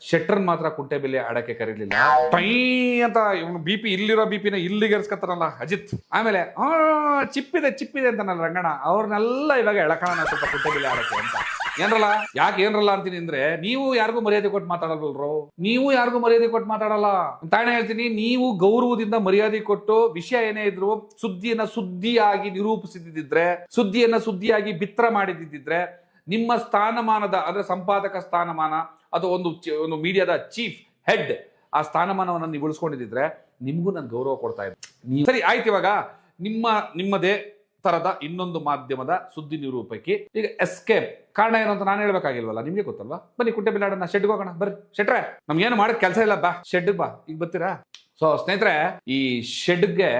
ಶೆಟ್ರನ್ ಮಾತ್ರ ಕುಂಟೆ ಬೆಲೆ ಆಡಕ್ಕೆ ಕರೀಲಿಲ್ಲ. ಪೈ ಅಂತ ಇವನು ಬಿ ಪಿ ಇಲ್ಲಿರೋ ಬಿ ಪಿನ ಇಲ್ಲಿಗೆರ್ಸ್ಕತ್ತಾರಲ್ಲ ಅಜಿತ್. ಆಮೇಲೆ, ಆ, ಚಿಪ್ಪಿದೆ ಚಿಪ್ಪಿದೆ ನನ್ನ ರಂಗಣ್ಣ, ಅವ್ರನ್ನೆಲ್ಲ ಇವಾಗ ಎಳಕಣ ಸ್ವಲ್ಪ ಕುಂಟೆ ಬೆಲೆ ಆಡಕ್ಕೆ ಅಂತ. ಏನ್ರಲ್ಲ? ಯಾಕೆ ಏನ್ರಲ್ಲ ಅಂತೀನಿ ಅಂದ್ರೆ, ನೀವು ಯಾರಿಗೂ ಮರ್ಯಾದೆ ಕೊಟ್ಟು ಮಾತಾಡಲ್ರು ನೀವು ಯಾರಿಗೂ ಮರ್ಯಾದೆ ಕೊಟ್ಟು ಮಾತಾಡಲ್ಲ. ತಾಣೆ ಹೇಳ್ತೀನಿ, ನೀವು ಗೌರವದಿಂದ ಮರ್ಯಾದೆ ಕೊಟ್ಟು ವಿಷಯ ಏನೇ ಇದ್ರು ಸುದ್ದಿಯನ್ನ ಸುದ್ದಿಯಾಗಿ ನಿರೂಪಿಸಿದ್ದಿದ್ರೆ, ಸುದ್ದಿಯನ್ನ ಸುದ್ದಿಯಾಗಿ ಬಿತ್ರ ಮಾಡಿದ್ದಿದ್ರೆ, ನಿಮ್ಮ ಸ್ಥಾನಮಾನದ, ಅಂದ್ರೆ ಸಂಪಾದಕ ಸ್ಥಾನಮಾನ ಅಥವಾ ಒಂದು ಒಂದು ಮೀಡಿಯಾದ ಚೀಫ್ ಹೆಡ್ ಆ ಸ್ಥಾನಮಾನವನ್ನು ನೀವು ಉಳಿಸ್ಕೊಂಡಿದ್ರೆ ನಿಮಗೂ ನಾನು ಗೌರವ ಕೊಡ್ತಾ ಇದ್ದೆ. ನೀವು ಸರಿ, ಆಯ್ತು ಇವಾಗ. ನಿಮ್ಮ, ನಿಮ್ಮದೇ ತರದ ಇನ್ನೊಂದು ಮಾಧ್ಯಮದ ಸುದ್ದಿ ನಿರೂಪಕಿ, ಈಗ ಎಸ್ಕೇಪ್ ಕಾರಣ ಏನು ಅಂತ ನಾನು ಹೇಳ್ಬೇಕಾಗಿಲ್ವಲ್ಲ, ನಿಮಗೆ ಗೊತ್ತಲ್ವಾ? ಬನ್ನಿ, ಕುಂಟೆ ಬಿಲ್ಲಾಡೋಣ ಶೆಡ್ಗೆ ಹೋಗೋಣ. ಬರ್ರಿ. ಶೆಟ್ರೆ ನಮ್ಗೇನು ಮಾಡೋದು ಕೆಲಸ ಇಲ್ಲ, ಬಾ. ಶೆಡ್ ಬಾ. ಈಗ ಬರ್ತೀರಾ? ಸೊ ಸ್ನೇಹಿತರೆ, ಈ ಶೆಡ್ಗೆ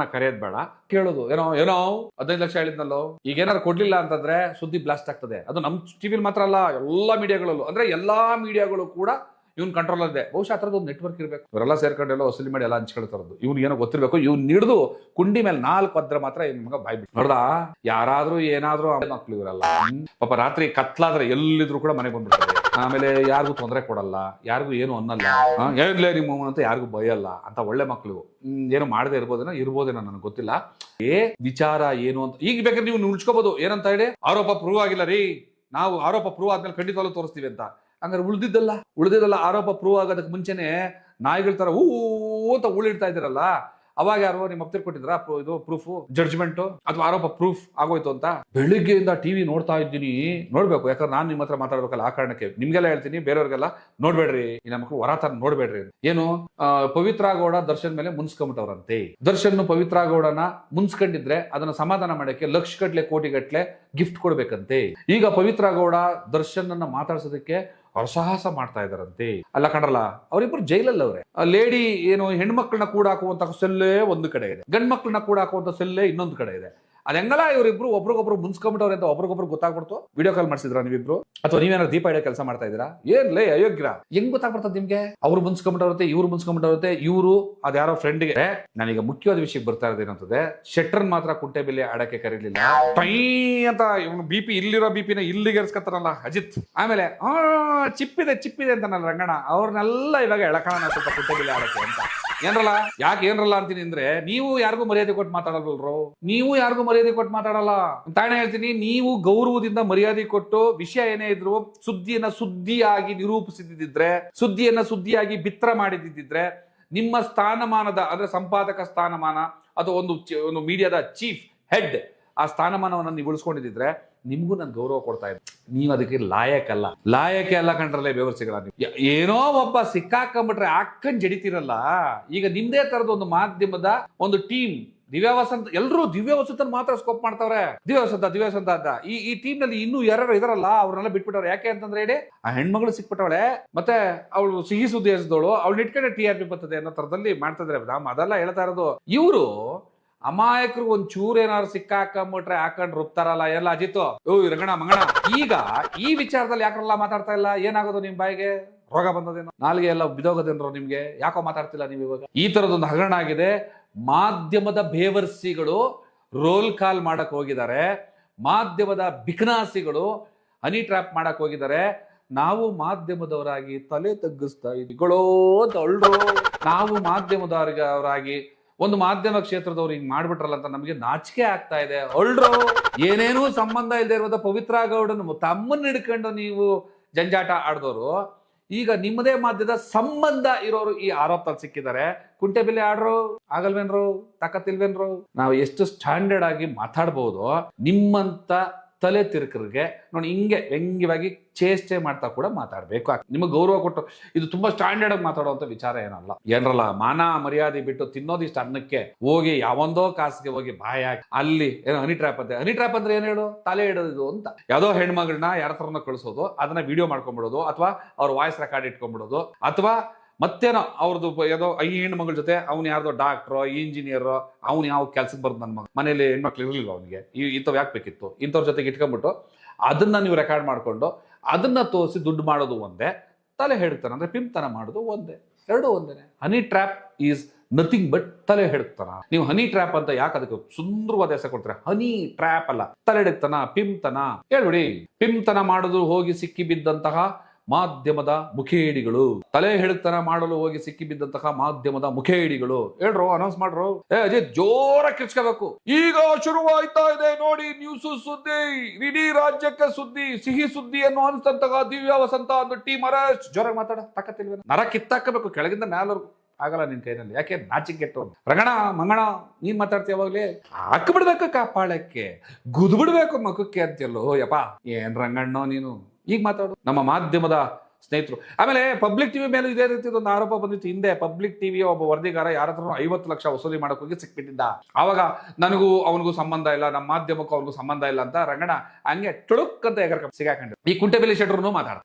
ನ ಕರೆಯೋದ್ ಬೇಡ. ಕೇಳೋದು, ಏನೋ ಏನೋ, ಹದಿನೈದು ಲಕ್ಷ ಹೇಳಿದ್ನಲ್ಲೋ, ಈಗ ಏನಾದ್ರು ಕೊಡ್ಲಿಲ್ಲ ಅಂತಂದ್ರೆ ಸುದ್ದಿ ಬ್ಲಾಸ್ಟ್ ಆಗ್ತದೆ. ಅದು ನಮ್ ಟಿವಿಲಿ ಮಾತ್ರ ಅಲ್ಲ, ಎಲ್ಲಾ ಮೀಡಿಯಾಗಳಲ್ಲೂ ಅಂದ್ರೆ ಎಲ್ಲಾ ಮೀಡಿಯಾಗಳು ಕೂಡ ಇವ್ನ ಕಂಟ್ರೋಲ್ ಇದೆ ಬಹುಶಃ ಆ ಒಂದು ನೆಟ್ವರ್ಕ್ ಇರಬೇಕು. ಇವರೆಲ್ಲ ಸೇರ್ಕೊಂಡು ಎಲ್ಲ ವಸೂಲಿ ಮಾಡಿ ಎಲ್ಲ ಹಂಚ್ಕೊಳ್ತಾರದು. ಇವ್ನು ಏನೋ ಗೊತ್ತಿರಬೇಕು, ಇವ್ನು ನಿಡ್ದು ಕುಂಡಿ ಮೇಲೆ ನಾಲ್ಕು ಅದ್ರ ಮಾತ್ರ ನಿಮ್ಗೆ ಮಗ ಬಾಯ್ ಬಿಟ್ಟು ನೋಡ್ದಾ? ಯಾರಾದ್ರೂ ಏನಾದ್ರೂ ಮಕ್ಳು ಇವರಲ್ಲ. ಪಾಪ ರಾತ್ರಿ ಕತ್ಲಾದ್ರೆ ಎಲ್ಲಿದ್ರು ಕೂಡ ಮನೆಗೆ ಬಂದ್ಬಿಡ್ತಾರೆ. ಆಮೇಲೆ ಯಾರಿಗೂ ತೊಂದರೆ ಕೊಡಲ್ಲ, ಯಾರಿಗೂ ಏನು ಅನ್ನಲ್ಲ. ಏನಿಲ್ಲ ನಿಮ್ಮ ಅಂತ ಯಾರಿಗೂ ಭಯಲ್ಲ ಅಂತ ಒಳ್ಳೆ ಮಕ್ಕಳು ಏನು ಮಾಡದೆ ಇರ್ಬೋದೇನೋ ಇರ್ಬೋದೇನೋ ನನಗೆ ಗೊತ್ತಿಲ್ಲ. ಏ, ವಿಚಾರ ಏನು ಅಂತ, ಈಗ ಬೇಕಾದ್ರೆ ನೀವು ಉಳ್ಸ್ಕೋಬಹುದು ಏನಂತ ಹೇಳಿ? ಆರೋಪ ಪ್ರೂವ್ ಆಗಿಲ್ಲ ರೀ. ನಾವು ಆರೋಪ ಪ್ರೂವ್ ಆದ್ಮೇಲೆ ಖಂಡಿತವಾಗ್ಲೂ ತೋರಿಸ್ತೀವಿ ಅಂತ. ಹಂಗಾರೆ ಉಳ್ದಿದ್ದಲ್ಲ ಉಳ್ದಿದ್ದಲ್ಲ ಆರೋಪ ಪ್ರೂವ್ ಆಗೋದಕ್ಕೆ ಮುಂಚೆನೆ ನಾಯಿಗಳ ತರ ಹೂ ಅಂತ ಉಳಿಡ್ತಾ ಇದ್ದೀರಲ್ಲ. ಅವಾಗ ಯಾರು ನಿಮ್ಮ ಅಪ್ತಿರ್ ಕೊಟ್ಟಿದ್ರ ಇದು ಪ್ರೂಫ್ ಜಡ್ಜ್ಮೆಂಟ್ ಅಥವಾ ಆರೋಪ ಪ್ರೂಫ್ ಆಗೋಯ್ತು ಅಂತ? ಬೆಳಿಗ್ಗೆಯಿಂದ ಟಿವಿ ನೋಡ್ತಾ ಇದ್ದೀನಿ. ನೋಡ್ಬೇಕು, ಯಾಕಂದ್ರೆ ನಾನು ನಿಮ್ಮ ಹತ್ರ ಮಾತಾಡ್ಬೇಕಲ್ಲ ಆ ಕಾರಣಕ್ಕೆ. ನಿಮ್ಗೆಲ್ಲ ಹೇಳ್ತೀನಿ, ಬೇರೆಯವ್ರಿಗೆಲ್ಲ ನೋಡ್ಬೇಡ್ರಿ. ಈ ನಮ್ಗೆ ಮಕ್ಕಳು ತರ ನೋಡ್ಬೇಡ್ರಿ ಏನು? ಪವಿತ್ರ ಗೌಡ ದರ್ಶನ್ ಮೇಲೆ ಮುನ್ಸ್ಕೊಂಬಿಟ್ಟವ್ರಂತೆ ದರ್ಶನ್ ಪವಿತ್ರ ಗೌಡನ ಮುನ್ಸ್ಕೊಂಡಿದ್ರೆ ಅದನ್ನ ಸಮಾಧಾನ ಮಾಡಕ್ಕೆ ಲಕ್ಷ ಗಟ್ಲೆ ಕೋಟಿ ಗಟ್ಲೆ ಗಿಫ್ಟ್ ಕೊಡ್ಬೇಕಂತೆ. ಈಗ ಪವಿತ್ರ ಗೌಡ ದರ್ಶನ್ ಅನ್ನ ಮಾತಾಡ್ಸೋದಕ್ಕೆ ಹರಸಾಹಸ ಮಾಡ್ತಾ ಇದಾರಂತೆ ಅಲ್ಲ ಕಂಡ್ರಲ್ಲ ಅವರಿಬ್ಬರು ಜೈಲಲ್ಲಿ ಅವ್ರೆ ಲೇಡಿ ಏನು ಹೆಣ್ಮಕ್ಳನ್ನ ಕೂಡ ಹಾಕುವಂತ ಸೆಲ್ಲೇ ಒಂದು ಕಡೆ ಇದೆ. ಗಂಡ್ ಮಕ್ಳನ್ನ ಕೂಡ ಹಾಕುವಂತ ಸೆಲ್ಲೇ ಇನ್ನೊಂದು ಕಡೆ ಇದೆ. ಅದ್ ಹೆಂಗಲ್ಲ ಇವರಿಬ್ರು ಒಬ್ರಿಗೊಬ್ರು ಮುನ್ಸ್ಕೊಂಬಿಟ್ಟವ್ರೆ ಅಂತ ಒಬ್ರಿಗೊಬ್ರು ಗೊತ್ತಾಗ್ಬಿಡ್ತು? ವಿಡಿಯೋ ಕಾಲ್ ಮಾಡಿಸಿದ್ರ ನೀವಿಬ್ರು? ಅಥವಾ ನೀವೇನಾದ್ರು ದೀಪ ಇಡೋ ಕೆಲಸ ಮಾಡ್ತಾ ಇದ್ದೀರಾ? ಏನ್ ಲೇ ಅಯೋಗ್ಯ. ಹೆಂಗ್ ಗೊತ್ತಾಗ್ಬಿಡ್ತದೆ ನಿಮ್ಗೆ? ಅವ್ರು ಮುನ್ಸ್ಕೊಂಬಿಟ್ಟವ್ರತೆ ಇವ್ರು ಮುನ್ಸ್ಕೊಂಬಿಟ್ಟವ್ರತೆ ಇವರು ಅದ್ಯಾರೋ ಫ್ರೆಂಡ್ಗೆ ನಾನೀಗ ಮುಖ್ಯವಾದ ವಿಷಯಕ್ಕೆ ಬರ್ತಾ ಇರೋದು ಏನಂತದೆ ಶೆಟ್ರನ್ ಮಾತ್ರ ಕುಂಟೆ ಬೆಲೆ ಆಡಕ್ಕೆ ಕರೀಲಿಲ್ಲ. ಟೈ ಅಂತ ಇವನು ಬಿ ಪಿ ಇಲ್ಲಿರೋ ಬಿ ಪಿನ ಇಲ್ಲಿಗೆ ಎರ್ಸ್ಕೊತಾರಲ್ಲ ಅಜಿತ್. ಆಮೇಲೆ, ಆ, ಚಿಪ್ಪಿದೆ ಚಿಪ್ಪಿದೆ ನನ್ನ ರಂಗಣ ಅವ್ರನ್ನೆಲ್ಲ ಇವಾಗ ಎಳಕಣ ಸ್ವಲ್ಪ ಕುಂಟೆ ಬೆಲೆ ಆಡಕ್ಕೆ ಅಂತ. ಏನ್ರಲ್ಲ? ಯಾಕೆ ಏನ್ರಲ್ಲ ಅಂತೀನಿ ಅಂದ್ರೆ, ನೀವು ಯಾರಿಗೂ ಮರ್ಯಾದೆ ಕೊಟ್ಟು ಮಾತಾಡಲ್ರು ನೀವು ಯಾರಿಗೂ ಮರ್ಯಾದೆ ಕೊಟ್ಟು ಮಾತಾಡಲ್ಲ. ತಾಣ ಹೇಳ್ತೀನಿ, ನೀವು ಗೌರವದಿಂದ ಮರ್ಯಾದೆ ಕೊಟ್ಟು ವಿಷಯ ಏನೇ ಇದ್ರು ಸುದ್ದಿಯನ್ನ ಸುದ್ದಿಯಾಗಿ ನಿರೂಪಿಸಿದ್ದಿದ್ರೆ, ಸುದ್ದಿಯನ್ನ ಸುದ್ದಿಯಾಗಿ ಬಿತ್ತರ ಮಾಡಿದ್ದಿದ್ರೆ, ನಿಮ್ಮ ಸ್ಥಾನಮಾನದ, ಅಂದ್ರೆ ಸಂಪಾದಕ ಸ್ಥಾನಮಾನ ಅಥವಾ ಒಂದು ಒಂದು ಮೀಡಿಯಾದ ಚೀಫ್ ಹೆಡ್ ಆ ಸ್ಥಾನಮಾನವನ್ನು ನೀವು ಉಳಿಸ್ಕೊಂಡಿದ್ರೆ ನಿಮ್ಗೂ ನಾನು ಗೌರವ ಕೊಡ್ತಾ ಇದ್ದೆ. ನೀವು ಅದಕ್ಕೆ ಲಾಯಕಲ್ಲ ಲಾಯಕ ಅಲ್ಲ. ಕಂಡ್ರಲ್ಲೇ ವ್ಯವಸ್ಥೆಗಳ ನೀವು. ಏನೋ ಒಬ್ಬ ಸಿಕ್ಕಾಕೊಂಡ್ಬಿಟ್ರೆ ಅಕ್ಕನ್ ಜಡಿತಿರಲ್ಲ. ಈಗ ನಿಮ್ದೇ ತರದ ಒಂದು ಮಾಧ್ಯಮದ ಒಂದು ಟೀಮ್ ದಿವ್ಯ ವಸಂತ ಎಲ್ಲರೂ ದಿವ್ಯ ವಸಂತನ್ ಮಾತ್ರ ಸ್ಕೋಪ್ ಮಾಡ್ತಾವ್ರೆ. ದಿವ್ಯ ವಸಂತ ದಿವ್ಯ ವಸಂತ ಅಂತ. ಈ ಈ ಟೀಮ್ನಲ್ಲಿ ಇನ್ನೂ ಯಾರು ಇದಾರಲ್ಲ, ಅವ್ರನ್ನೆಲ್ಲ ಬಿಟ್ಬಿಟ್ಟವ್ರೆ. ಯಾಕೆ ಅಂತಂದ್ರೆ ಹೇಳಿ, ಆ ಹೆಣ್ಮಗಳು ಸಿಕ್ಬಿಟ್ಟವಳೆ, ಮತ್ತೆ ಅವಳು ಸಿಹಿ ಸುದ್ದಿ ಹೆಸದವಳು ಅವಳು ಇಟ್ಕೊಂಡೆ ಟಿ ಆರ್ ಪಿ ಬರ್ತದೆ ಅನ್ನೋ ತರದಲ್ಲಿ ಮಾಡ್ತಿದ್ರೆ ನಾವು ಅದೆಲ್ಲ ಹೇಳ್ತಾ ಇರೋದು, ಇವರು ಅಮಾಯಕರು ಒಂದ್ ಚೂರ್ ಏನಾದ್ರು ಸಿಕ್ಕಾಕೊಂಡ್ಬಿಟ್ರೆ ಹಾಕೊಂಡ್ ರುಬ್ತಾರಲ್ಲ, ಎಲ್ಲ ಅಜಿತ್ತು. ಓ ರಂಗಣ ಮಂಗಣ ಈಗ ಈ ವಿಚಾರದಲ್ಲಿ ಯಾಕ್ರಲ್ಲ ಮಾತಾಡ್ತಾ ಇಲ್ಲ? ಏನಾಗೋದು ನಿಮ್ ಬಾಯಿಗೆ? ರೋಗ ಬಂದದೇನೋ? ನಾಲ್ಗೆ ಎಲ್ಲ ಬಿದೋಗದೇನ್ರೋ ನಿಮ್ಗೆ? ಯಾಕೋ ಮಾತಾಡ್ತಿಲ್ಲ ನೀವು ಇವಾಗ? ಈ ತರದೊಂದು ಹಗರಣ ಆಗಿದೆ. ಮಾಧ್ಯಮದ ಬೇವರ್ಸಿಗಳು ರೋಲ್ ಕಾಲ್ ಮಾಡಕ್ಕೆ ಹೋಗಿದ್ದಾರೆ. ಮಾಧ್ಯಮದ ಬಿಕನಾಸಿಗಳು ಹನಿ ಟ್ರ್ಯಾಪ್ ಮಾಡಕ್ಕೆ ಹೋಗಿದ್ದಾರೆ. ನಾವು ಮಾಧ್ಯಮದವರಾಗಿ ತಲೆ ತಗ್ಗಿಸ್ತಾ ಇದ್ಗಳೋ ನಾವು ನಾವು ಮಾಧ್ಯಮದವರಾಗಿ ಒಂದು ಮಾಧ್ಯಮ ಕ್ಷೇತ್ರದವ್ರು ಹಿಂಗ್ ಮಾಡ್ಬಿಟ್ರಲ್ಲ ಅಂತ ನಮಗೆ ನಾಚಿಕೆ ಆಗ್ತಾ ಇದೆ. ಅಳ್ರು. ಏನೇನೂ ಸಂಬಂಧ ಇಲ್ಲದೆ ಇರೋದ ಪವಿತ್ರ ಗೌಡನು ತಮ್ಮನ್ನ ಹಿಡ್ಕೊಂಡು ನೀವು ಜಂಜಾಟ ಆಡ್ದೋರು ಈಗ ನಿಮ್ಮದೇ ಮಾಧ್ಯದ ಸಂಬಂಧ ಇರೋರು ಈ ಆರೋಪದಲ್ಲಿ ಸಿಕ್ಕಿದ್ದಾರೆ. ಕುಂಟೆ ಬಿಲ್ಲೆ ಆಡ್ರು, ಆಗಲ್ವೇನ್ರು, ತಾಕತ್ತಿಲ್ವೇನ್ರು? ನಾವು ಎಷ್ಟು ಸ್ಟ್ಯಾಂಡರ್ಡ್ ಆಗಿ ಮಾತಾಡ್ಬೋದು, ನಿಮ್ಮಂತ ತಲೆ ತಿರುಕರಿಗೆ ನೋಡಿ ಹಿಂಗೆ ವ್ಯಂಗ್ಯವಾಗಿ ಚೇಷ್ಟೆ ಮಾಡ್ತಾ ಕೂಡ ಮಾತಾಡಬೇಕು. ನಿಮಗೆ ಗೌರವ ಕೊಟ್ಟು ಇದು ತುಂಬಾ ಸ್ಟ್ಯಾಂಡರ್ಡ್ ಆಗಿ ಮಾತಾಡುವಂತ ವಿಚಾರ ಏನಲ್ಲ. ಏನರಲ್ಲ, ಮಾನ ಮರ್ಯಾದೆ ಬಿಟ್ಟು ತಿನ್ನೋದಿಷ್ಟು ಅನ್ನಕ್ಕೆ ಹೋಗಿ ಯಾವೊಂದೋ ಕಾಸಿಗೆ ಹೋಗಿ ಬಾಯ ಅಲ್ಲಿ ಏನೋ ಹನಿ ಟ್ರ್ಯಾಪ್ ಅಂತ, ಹನಿ ಟ್ರ್ಯಾಪ್ ಅಂದ್ರೆ ಏನ್ ಹೇಳು? ತಲೆ ಇಡೋದು ಅಂತ. ಯಾವ್ದೋ ಹೆಣ್ಮಗಳನ್ನ ಯಾರ ಹತ್ರನ ಕಳಿಸೋದು, ಅದನ್ನ ವಿಡಿಯೋ ಮಾಡ್ಕೊಂಡ್ಬಿಡೋದು ಅಥವಾ ಅವ್ರ ವಾಯ್ಸ್ ರೆಕಾರ್ಡ್ ಇಟ್ಕೊಂಡ್ಬಿಡೋದು ಅಥವಾ ಮತ್ತೇನೋ ಅವ್ರದ್ದು ಯಾವುದೋ ಐ ಹೆಣ್ಣು ಮಗಳ ಜೊತೆ ಅವ್ನು ಯಾರ್ದೋ ಡಾಕ್ಟ್ರೋ ಇಂಜಿನಿಯರ್ ಅವ್ನು ಯಾವ ಕೆಲ್ಸಕ್ಕೆ ಬರ್ದು ನನ್ನ ಮಗ. ಮನೇಲಿ ಹೆಣ್ಮಕ್ಳು ಇರಲಿಲ್ಲ ಅವನಿಗೆ. ಇಂಥವ್ ಯಾಕೆ ಬೇಕಿತ್ತು? ಇಂಥವ್ರ ಜೊತೆಗೆ ಇಟ್ಕೊಂಡ್ಬಿಟ್ಟು ಅದನ್ನ ನೀವು ರೆಕಾರ್ಡ್ ಮಾಡಿಕೊಂಡು ಅದನ್ನ ತೋರಿಸಿ ದುಡ್ಡು ಮಾಡೋದು ಒಂದೇ, ತಲೆ ಹೇಳ್ತಾನೆ ಅಂದ್ರೆ ಪಿಂಪ್ತನ ಮಾಡೋದು ಒಂದೇ. ಎರಡು ಒಂದೇನೆ. Honey trap is nothing but ತಲೆ ಹಿಡ್ತಾನ. ನೀವು ಹನಿ ಟ್ರ್ಯಾಪ್ ಅಂತ ಯಾಕೆ ಅದಕ್ಕೆ ಸುಂದರವಾದ ಹೆಸರು ಕೊಡ್ತಾರೆ? ಹನಿ ಟ್ರ್ಯಾಪ್ ಅಲ್ಲ. ತಲೆ ಹಿಡಿತನ, ಪಿಂಪ್ತನ. ಹೇಳ್ಬಿಡಿ. ಪಿಂಪ್ತನ ಮಾಡೋದು ಹೋಗಿ ಸಿಕ್ಕಿ ಬಿದ್ದಂತಹ ಮಾಧ್ಯಮದ ಮುಖೇಡಿಗಳು. ತಲೆ ಹಿಡಿತನ ಮಾಡಲು ಹೋಗಿ ಸಿಕ್ಕಿಬಿದ್ದಂತಹ ಮಾಧ್ಯಮದ ಮುಖೇಡಿಗಳು. ಹೇಳ್ರು ಅನೌನ್ಸ್ ಮಾಡ್ರು. ಏ, ಅಜಿತ್ ಜೋರ ಕಿರ್ಚ್ಕೋಬೇಕು. ಈಗ ಶುರುವಾಯ್ತಾ ಇದೆ ನೋಡಿ ನ್ಯೂಸ್ ಸುದ್ದಿ. ಇಡೀ ರಾಜ್ಯಕ್ಕೆ ಸುದ್ದಿ, ಸಿಹಿ ಸುದ್ದಿ ಅನ್ನು ಅನಿಸ್ತಂತಹ ದಿವ್ಯ ವಸಂತ ಒಂದು ಟೀಮ್ ಅರೆಸ್ಟ್. ಜೋರಾಗಿ ಮಾತಾಡ ತಾಕತ್ತಿಲ್ವೇನೋ ನರ ಕಿತ್ತಾಕಬೇಕು, ಕೆಳಗಿಂದ ಮ್ಯಾಲವರೆಗೂ ಆಗಲ್ಲ ನಿನ್ ಕೈನಲ್ಲಿ. ಯಾಕೆ? ನಾಚಿಕೆ ಕೆಟ್ಟು ರಗಣ ಮಂಗಣ ನೀನ್ ಮಾತಾಡ್ತೀಯ ಅವಾಗ್ಲೇ ಹಾಕ್ಬಿಡ್ಬೇಕು ಕಾಪಾಳಕ್ಕೆ. ಗುದ್ಬಿಡ್ಬೇಕು ಮಖಕ್ಕೆ ಅಂತೆಲ್ಲೋ ಯಪ್ಪ. ಏನ್ ರಂಗಣ್ಣ ನೀನು? ಈಗ ಮಾತಾಡು. ನಮ್ಮ ಮಾಧ್ಯಮದ ಸ್ನೇಹಿತರು. ಆಮೇಲೆ ಪಬ್ಲಿಕ್ ಟಿವಿ ಮೇಲೆ ಇದೇ ರೀತಿ ಒಂದು ಆರೋಪ ಬಂದಿತ್ತು. ಹಿಂದೆ ಪಬ್ಲಿಕ್ ಟಿವಿಯ ಒಬ್ಬ ವರದಿಗಾರ ಯಾರ ಹತ್ರ ಐವತ್ತು ಲಕ್ಷ ವಸೂಲಿ ಮಾಡಕ್ ಹೋಗಿ ಸಿಕ್ಬಿಟ್ಟಿದ್ದ. ಆವಾಗ ನನಗೂ ಅವನಿಗೂ ಸಂಬಂಧ ಇಲ್ಲ, ನಮ್ಮ ಮಾಧ್ಯಮಕ್ಕೂ ಅವ್ರಿಗೂ ಸಂಬಂಧ ಇಲ್ಲ ಅಂತ ರಂಗಣ ಹಂಗೆ ಟುಳುಕ್ ಅಂತ ಎಗರ್ಕ ಸಿಗಾಕೊಂಡು. ಈ ಕುಂಟೆಬಿಲಿ ಶೆಟ್ರು ಮಾತಾಡ.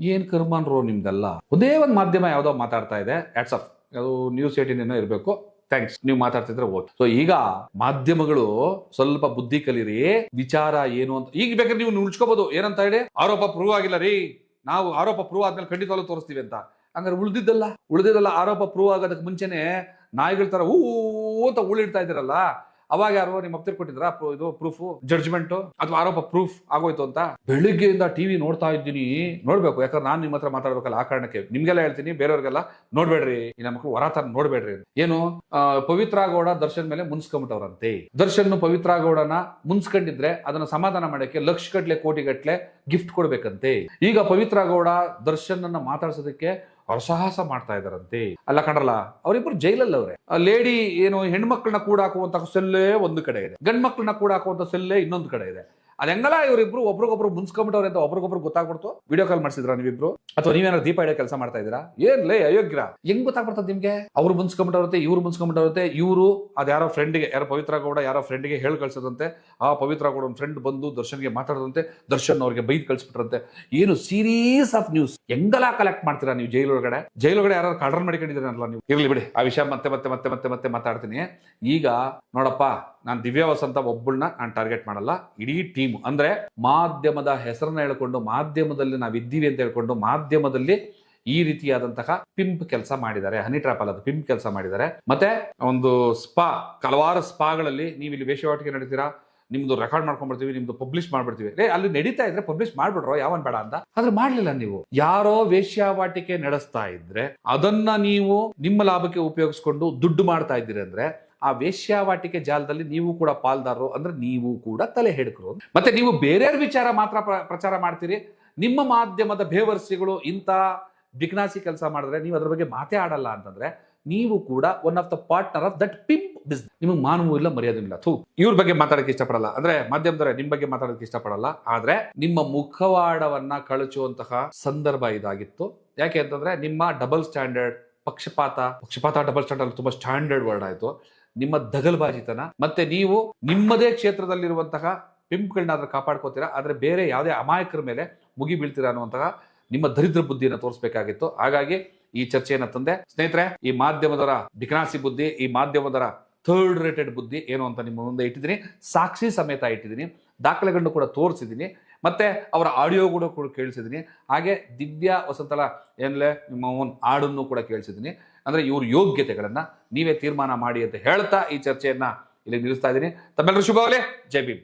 ಏನ್ ಕರ್ಮನ್ರೋ ನಿಮ್ದೆಲ್ಲ? ಒಂದೇ ಒಂದು ಮಾಧ್ಯಮ ಯಾವ್ದೋ ಮಾತಾಡ್ತಾ ಇದೆ. ಆಫ್ ಅದು ನ್ಯೂಸ್ ಏಟಿನ್ ಏನೋ ಇರಬೇಕು. ಥ್ಯಾಂಕ್ಸ್ ನೀವು ಮಾತಾಡ್ತಿದ್ರೆ ಓಕೆ. ಸೊ ಈಗ ಮಾಧ್ಯಮಗಳು ಸ್ವಲ್ಪ ಬುದ್ಧಿ ಕಲೀರಿ. ವಿಚಾರ ಏನು ಅಂತ. ಈಗ ಬೇಕಾದ್ರೆ ನೀವು ಉಳ್ಸ್ಕೋಬಹುದು ಏನಂತ ಹೇಳಿ? ಆರೋಪ ಪ್ರೂವ್ ಆಗಿಲ್ಲ ರೀ. ನಾವು ಆರೋಪ ಪ್ರೂವ್ ಆದ್ಮೇಲೆ ಖಂಡಿತವಾಗ್ಲೂ ತೋರಿಸ್ತೀವಿ ಅಂತ. ಹಂಗಾರೆ ಉಳ್ದಿದ್ದಲ್ಲ. ಉಳ್ದಿದ್ದಲ್ಲ ಆರೋಪ ಪ್ರೂವ್ ಆಗೋದಕ್ಕೆ ಮುಂಚೆನೆ ನಾಯಿಗಳ ತರ ಹೂ ಅಂತ ಉಳಿಡ್ತಾ ಇದ್ದೀರಲ್ಲ. ಅವಾಗ ಯಾರು ನಿಮ್ಮ ಹತ್ತಿರ ಕೊಟ್ಟಿದ್ರ? ಇದು ಪ್ರೂಫ್ ಜಡ್ಜ್ಮೆಂಟ್ ಅಥವಾ ಆರೋಪ ಪ್ರೂಫ್ ಆಗೋಯ್ತು ಅಂತ? ಬೆಳಿಗ್ಗೆಯಿಂದ ಟಿವಿ ನೋಡ್ತಾ ಇದ್ದೀನಿ. ನೋಡ್ಬೇಕು, ಯಾಕಂದ್ರೆ ನಾನು ನಿಮ್ಮ ಹತ್ರ ಮಾತಾಡ್ಬೇಕಲ್ಲ ಆ ಕಾರಣಕ್ಕೆ. ನಿಮ್ಗೆಲ್ಲ ಹೇಳ್ತೀನಿ, ಬೇರೆಯವ್ರಿಗೆಲ್ಲ ನೋಡ್ಬೇಡ್ರಿ. ಈ ಮಕ್ಕಳು ಹೊರ ನೋಡ್ಬೇಡ್ರಿ ಏನು? ಪವಿತ್ರ ಗೌಡ ದರ್ಶನ್ ಮೇಲೆ ಮುನ್ಸ್ಕೊಂಬಿಟ್ಟವ್ರಂತೆ ದರ್ಶನ್ ಪವಿತ್ರ ಗೌಡನ ಮುನ್ಸ್ಕೊಂಡಿದ್ರೆ ಅದನ್ನ ಸಮಾಧಾನ ಮಾಡಕ್ಕೆ ಲಕ್ಷ ಗಟ್ಲೆ ಕೋಟಿ ಗಟ್ಲೆ ಗಿಫ್ಟ್ ಕೊಡ್ಬೇಕಂತೆ. ಈಗ ಪವಿತ್ರ ಗೌಡ ದರ್ಶನ್ ಅನ್ನ ಮಾತಾಡ್ಸೋದಕ್ಕೆ ಅವ್ರು ಸಾಹಸ ಮಾಡ್ತಾ ಇದಾರಂತೆ ಅಲ್ಲ ಕಂಡ್ರಲ್ಲ ಅವರಿಬ್ರು ಜೈಲಲ್ಲಿ ಅವ್ರೆ ಲೇಡಿ ಏನು ಹೆಣ್ಮಕ್ಳನ್ನ ಕೂಡ ಹಾಕುವಂತ ಸೆಲ್ಲೇ ಒಂದು ಕಡೆ ಇದೆ. ಗಂಡ್ ಮಕ್ಳನ್ನ ಕೂಡ ಹಾಕುವಂತ ಸೆಲ್ಲೇ ಇನ್ನೊಂದು ಕಡೆ ಇದೆ. ಅದ್ ಹೆಂಗಲ್ಲ ಇವರಿಬ್ರು ಒಬ್ರಿಗೊಬ್ರು ಮುನ್ಸ್ಕೊಂಬಿಟ್ಟವ್ರೆ ಅಂತ ಒಬ್ರಿಗೊಬ್ರು ಗೊತ್ತಾಗ್ಬಿಡ್ತು? ವಿಡಿಯೋ ಕಾಲ್ ಮಾಡಿಸಿದ್ರ ನೀವಿಬ್ರು? ಅಥವಾ ನೀವೇನಾದ್ರು ದೀಪ ಇಡೋ ಕೆಲಸ ಮಾಡ್ತಾ ಇದ್ದೀರಾ? ಏನ್ ಲೇ ಅಯೋಗ್ಯ. ಹೆಂಗ್ ಗೊತ್ತಾಗ್ಬಿಡ್ತದೆ ನಿಮ್ಗೆ? ಅವ್ರು ಮುನ್ಸ್ಕೊಂಬಿಟ್ಟವ್ರತ್ತೆ, ಇವ್ರು ಮುನ್ಸ್ಕೊಂಬಿಟ್ಟವ್ರತ್ತೆ, ಇವರು ಅದ್ಯಾರೋ ಫ್ರೆಂಡ್ಗೆ ಯಾರೋ ಪವಿತ್ರ ಗೌಡ ಯಾರೋ ಫ್ರೆಂಡ್ಗೆ ಹೇಳಿ ಕಳ್ಸದಂತೆ ಆ ಪವಿತ್ರ ಗೌಡ ಒಂದು ಫ್ರೆಂಡ್ ಬಂದು ದರ್ಶನ್ಗೆ ಮಾತಾಡದಂತೆ, ದರ್ಶನ್ ಅವ್ರಿಗೆ ಬೈದ್ ಕಳ್ಸಿಬಿಟ್ರಂತೆ. ಏನು ಸೀರೀಸ್ ಆಫ್ ನ್ಯೂಸ್ ಹೆಂಗಲ್ಲ ಕಲೆಕ್ಟ್ ಮಾಡ್ತೀರಾ ನೀವು ಜೈಲೊಳಗಡೆ ಒಳಗಡೆ? ಯಾರು ಕಳ್ರನ್ ಮಾಡ್ಕೊಂಡಿದ್ದೀರಲ್ಲ ನೀವು? ಇರ್ಲಿ ಬಿಡಿ, ಆ ವಿಷಯ ಮತ್ತೆ ಮತ್ತೆ ಮತ್ತೆ ಮತ್ತೆ ಮತ್ತೆ ಮಾತಾಡ್ತೀನಿ. ಈಗ ನೋಡಪ್ಪ ನಾನು ದಿವ್ಯ ವಸಂತ ಒಬ್ಬಳನ್ನ ನಾನು ಟಾರ್ಗೆಟ್ ಮಾಡಲ್ಲ. ಇಡೀ ಟೀಮ್ ಅಂದ್ರೆ ಮಾಧ್ಯಮದ ಹೆಸರನ್ನ ಹೇಳ್ಕೊಂಡು, ಮಾಧ್ಯಮದಲ್ಲಿ ನಾವು ಇದ್ದೀವಿ ಅಂತ ಹೇಳ್ಕೊಂಡು ಮಾಧ್ಯಮದಲ್ಲಿ ಈ ರೀತಿಯಾದಂತಹ ಪಿಂಪ್ ಕೆಲಸ ಮಾಡಿದ್ದಾರೆ. ಹನಿ ಟ್ರಾಪ್ ಅಲ್ಲದ ಪಿಂಪ್ ಕೆಲಸ ಮಾಡಿದ್ದಾರೆ. ಮತ್ತೆ ಒಂದು ಸ್ಪಾ ಹಲವಾರು ಸ್ಪಾಗಳಲ್ಲಿ ನೀವು ಇಲ್ಲಿ ವೇಷವಾಟಿಕೆ ನಡೀತೀರಾ? ನಿಮ್ದು ರೆಕಾರ್ಡ್ ಮಾಡ್ಕೊಂಡ್ಬಿಡ್ತೀವಿ, ನಿಮ್ದು ಪಬ್ಲಿಷ್ ಮಾಡ್ಬಿಡ್ತೀವಿ. ರೇ ಅಲ್ಲಿ ನಡೀತಾ ಇದ್ರೆ ಪಬ್ಲಿಷ್ ಮಾಡ್ಬಿಡ್ರೋ, ಯಾವನ್ ಬೇಡ ಅಂತ? ಆದ್ರೆ ಮಾಡ್ಲಿಲ್ಲ ನೀವು. ಯಾರೋ ವೇಶ್ಯಾವಾಟಿಕೆ ನಡೆಸ್ತಾ ಇದ್ರೆ ಅದನ್ನ ನೀವು ನಿಮ್ಮ ಲಾಭಕ್ಕೆ ಉಪಯೋಗಿಸ್ಕೊಂಡು ದುಡ್ಡು ಮಾಡ್ತಾ ಇದ್ದೀರಿ ಅಂದ್ರೆ ಆ ವೇಶ್ಯಾವಾಟಿಕೆ ಜಾಲದಲ್ಲಿ ನೀವು ಕೂಡ ಪಾಲ್ದಾರರು ಅಂದ್ರೆ ನೀವು ಕೂಡ ತಲೆ ಹಿಡ್ಕರು ಮತ್ತೆ ನೀವು ಬೇರೆಯವ್ರ ವಿಚಾರ ಮಾತ್ರ ಪ್ರ- ಪ್ರಚಾರ ಮಾಡ್ತೀರಿ. ನಿಮ್ಮ ಮಾಧ್ಯಮದ ಬೇವರ್ಸಿಗಳು ಇಂಥ ಬಿಗ್ನಾಸಿ ಕೆಲಸ ಮಾಡಿದ್ರೆ ನೀವು ಅದ್ರ ಬಗ್ಗೆ ಮಾತೇ ಆಡಲ್ಲ ಅಂತಂದ್ರೆ ನೀವು ಕೂಡ one of the partner of that pimp business ನಿಮಗೆ ಮಾನವೂ ಇಲ್ಲ ಮರ್ಯಾದೆ ಇಲ್ಲ. ಥೂ, ಇವ್ರ ಬಗ್ಗೆ ಮಾತಾಡಕ್ಕೆ ಇಷ್ಟಪಡಲ್ಲ. ಅಂದ್ರೆ ಮಾಧ್ಯಮದವರೇ, ನಿಮ್ ಬಗ್ಗೆ ಮಾತಾಡೋದಕ್ಕೆ ಇಷ್ಟಪಡಲ್ಲ. ಆದ್ರೆ ನಿಮ್ಮ ಮುಖವಾಡವನ್ನ ಕಳಚುವಂತಹ ಸಂದರ್ಭ ಇದಾಗಿತ್ತು. ಯಾಕೆ ಅಂತಂದ್ರೆ ನಿಮ್ಮ ಡಬಲ್ ಸ್ಟ್ಯಾಂಡರ್ಡ್ ಪಕ್ಷಪಾತ ಪಕ್ಷಪಾತ ಡಬಲ್ ಸ್ಟ್ಯಾಂಡರ್ಡ್ ತುಂಬಾ ಸ್ಟ್ಯಾಂಡರ್ಡ್ ವರ್ಡ್ ಆಯ್ತು. ನಿಮ್ಮ ದಗಲ್ಬಾಜಿತನ. ಮತ್ತೆ ನೀವು ನಿಮ್ಮದೇ ಕ್ಷೇತ್ರದಲ್ಲಿರುವಂತಹ ಪಿಂಪ್ಗಳನ್ನಾದ್ರೂ ಕಾಪಾಡ್ಕೋತೀರಾ? ಆದರೆ ಬೇರೆ ಯಾವುದೇ ಅಮಾಯಕರ ಮೇಲೆ ಮುಗಿ ಬೀಳ್ತೀರಾ ಅನ್ನುವಂತಹ ನಿಮ್ಮ ದರಿದ್ರ ಬುದ್ಧಿಯನ್ನು ತೋರಿಸಬೇಕಾಗಿತ್ತು. ಹಾಗಾಗಿ ಈ ಚರ್ಚೆಯನ್ನ ತಂದೆ, ಸ್ನೇಹಿತರೆ, ಈ ಮಾಧ್ಯಮದರ ಬಿಕನಾಸಿ ಬುದ್ಧಿ, ಈ ಮಾಧ್ಯಮದರ ಥರ್ಡ್ ರೇಟೆಡ್ ಬುದ್ಧಿ ಏನು ಅಂತ ನಿಮ್ಮ ಮುಂದೆ ಇಟ್ಟಿದ್ದೀನಿ. ಸಾಕ್ಷಿ ಸಮೇತ ಇಟ್ಟಿದ್ದೀನಿ. ದಾಖಲೆಗಳನ್ನು ಕೂಡ ತೋರಿಸಿದ್ದೀನಿ. ಮತ್ತೆ ಅವರ ಆಡಿಯೋ ಕೂಡ ಕೂಡ ಕೇಳಿಸಿದ್ದೀನಿ. ಹಾಗೆ ದಿವ್ಯಾ ವಸಂತಲ ಏನ್ಲೆ ನಿಮ್ಮ ಒಂದು ಹಾಡನ್ನು ಕೂಡ ಕೇಳಿಸಿದ್ದೀನಿ. ಅಂದ್ರೆ ಇವ್ರ ಯೋಗ್ಯತೆಗಳನ್ನು ನೀವೇ ತೀರ್ಮಾನ ಮಾಡಿ ಅಂತ ಹೇಳ್ತಾ ಈ ಚರ್ಚೆಯನ್ನ ಇಲ್ಲಿ ನಿಲ್ಲಿಸ್ತಾ ಇದ್ದೀನಿ. ತಮ್ಮೆಲ್ಲರೂ ಶುಭವಾಗಲಿ ಜೈ ಭೀಮ್.